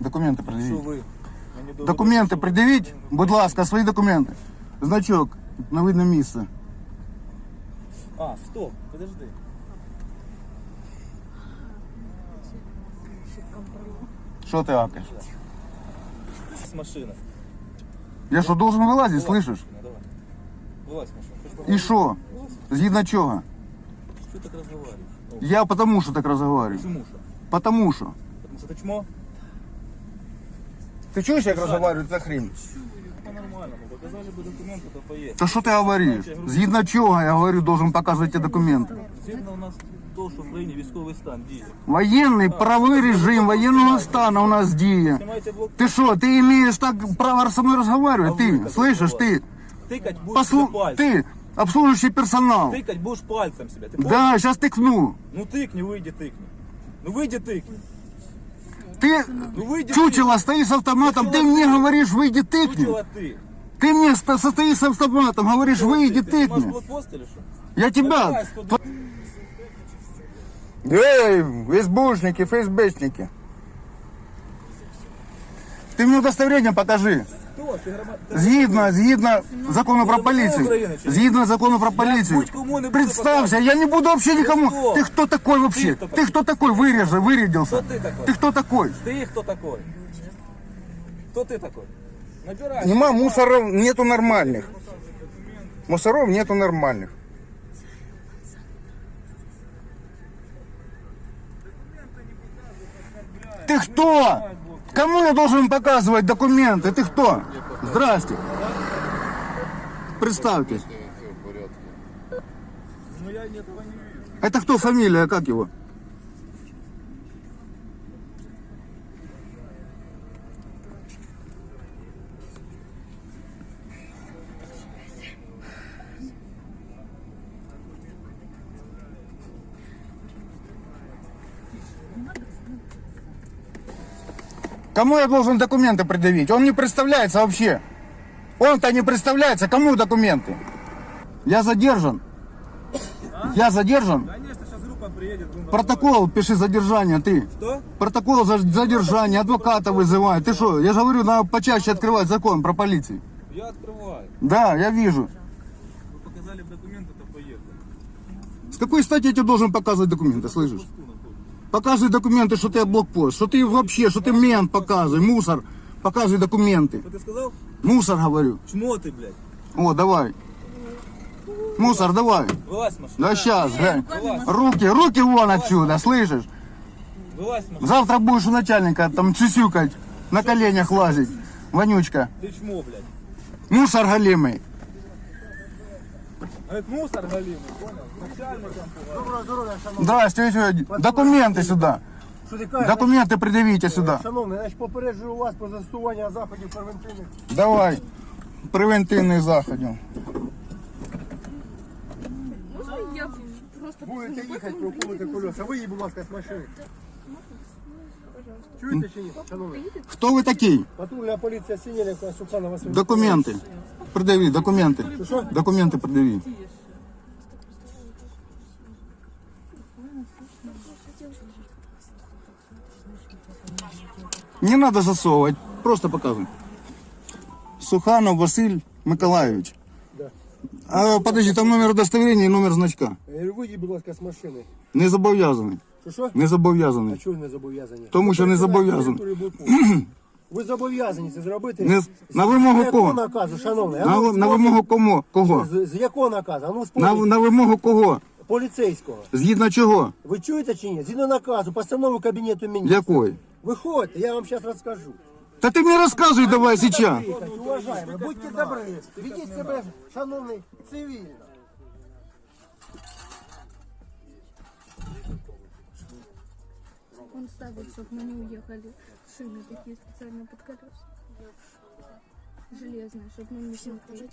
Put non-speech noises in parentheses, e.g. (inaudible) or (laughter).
Документи Що пред'явіть. ви? Мені доведете, Документи що ви- пред'явіть, будь ласка, свої документи. Значок на видне місце. А, стоп, подожди. Що ти акаєш? С машины. Я що, должен вилазити, слышиш? Давай. Вылазь с машины. Хочешь І поговорить? що? Згідно чого? Что ты так разговариваешь? О, Я потому що так розговорюю. Почему что? Потому що. Потому что ты чмо? Ти чуєш, як розговорюю за хрінь? По-нормальному. Показали бы документы, то поедем. Та що ти говориш? Згідно чого, я говорю, должен показувати документи. Згідно у нас то, що в країні військовий стан діє. Воєнний правовий режим воєнного стану у нас діє. Знімайте блок, Ти що, ти маєш так право со мною розмовляти? Ти, слышиш, ти? тикать будеш Послу... себе пальцем. Ти, обслуживающий персонал. Тикать будеш пальцем себе. Ти понял? Да, сейчас тыкну. Ну тикни, вийди, тикни. Ну вийди, тикни. Ты, Ну чучело, стоишь с автоматом, ты мне говоришь, выйди тыкни. Чучела ти. Ты мне sto- стоишь с автоматом, говоришь, выйди Ти знімаєш тыкни. блокпост или? Я тебя... Давай, 102. Эй, СБУшники, ФСБшники. Ты мне удостоверение покажи. Хто? Ти грома- ти- Згідно, згідно закону про України полицию. чи ні? Згідно закону про полицию. будь-кому не буду Представься, я не буду вообще никому. хто? Ты кто такой вообще? хто Ты кто такой? Вырежи, вырядился. Хто ти такой? Ты кто такой? Ти хто такой? Хто ти такой? Набирай. Нема мусоров, нету нормальных. Мусоров нету нормальных. Ты кто? Кому я должен показывать документы? Ты кто? Здрасте. Представьтесь. Это кто фамилия, как его? Кому я должен документы предъявить? Он не представляется вообще. Он-то не представляется. Кому документы? Я задержан. Я задержан. Конечно, сейчас группа приедет. Протокол пиши задержание, ты. Что? Протокол за задержание, адвоката вызывай. Ты что? Я же говорю, надо почаще открывать закон про полицию. Я открываю. Да, я вижу. Вы показали документы, то поехали. С какой стати я тебе должен показывать документы, слышишь? Показывай документы, что ты блокпост, что ты вообще, что ты мент показывай, мусор. Показывай документы. Что ты сказал? Мусор, говорю. Чмо ты, блядь. О, давай. Мусор, давай. Вылазь с машины. Да сейчас, глянь. Руки, руки вон отсюда, слышишь? Вылазь с машины. Завтра будешь у начальника там сюсюкать, на коленях лазить. Вонючка. Ты чмо, блядь. Мусор голимый. А это мусор галимый, понял? Начальником Здрасте, ось, документи сюди. Що ти кажеш? Документи пред'явіть сюди. Шановний, значить попереджую вас про застосування заходів превентивних. Давай. Превентивних заходів. Я просто Будете їхати, проколити колеса. Виїдь, будь ласка, з машини. Чуєте чи ні, шановний? Хто ви такий? Патрульна поліція Синєлівка, Суханова, Василь. Документи. Пред'явіть, документи. Що? Документи пред'явіть. Не надо засовывать, просто показывай. Суханов Василь Миколаевич. Да. А подожди, там номер удостоверения и номер значка. Е, Виїдь, будь ласка, з машини. Не зобов'язаний. Що що? Не А зобов'язаний. чого не зобов'язані? Тому що не зобов'язаний. (clears throat) Ви зобов'язані це зробити? Не, З- на вимогу з якого кого? наказу, шановний? А На, ну, на вимогу кому? Кого? З, з якого наказу? А ну На, на вимогу кого? Поліцейського. Згідно чого? Ви чуєте чи ні? Згідно наказу, постанови Кабінету міністрів. Якої? Виходьте, я вам зараз розкажу. Та ти мені розказуй давай сейчас. Уважаємо, будьте добрі, ведіть себе, шановний, цивільно. Он ставит, чтобы мы не уехали. Шины такие специально под колеса. Железные, чтобы мы не смогли.